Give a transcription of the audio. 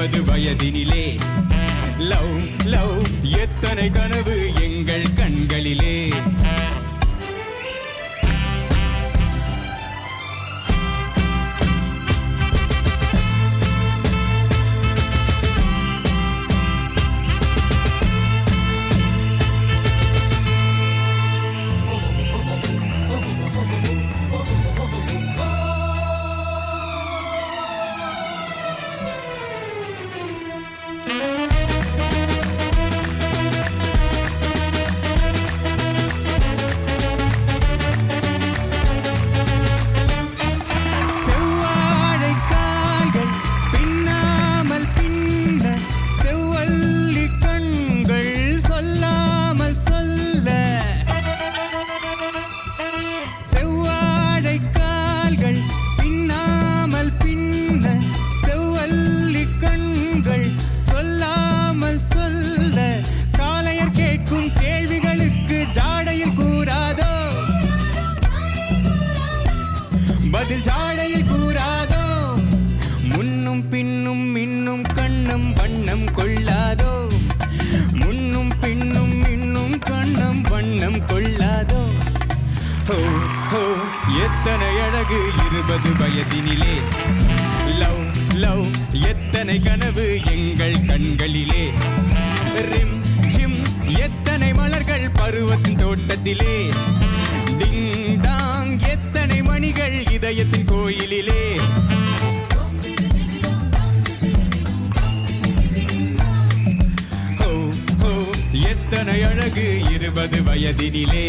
இருபது வயதினிலே. Love love எத்தனை கனவு எங்கள் கண்களிலே. எத்தனை அழகு இருபது வயதினிலே? லவ் லவ் எத்தனை கனவு எங்கள் கண்களிலே? ரிம் ஜிம் எத்தனை மலர்கள் பருவத்தின் தோட்டத்திலே? டிங் டாங் எத்தனை மணிகள் இதயத்தின் கோயிலிலே? எத்தனை அழகு இருபது வயதினிலே?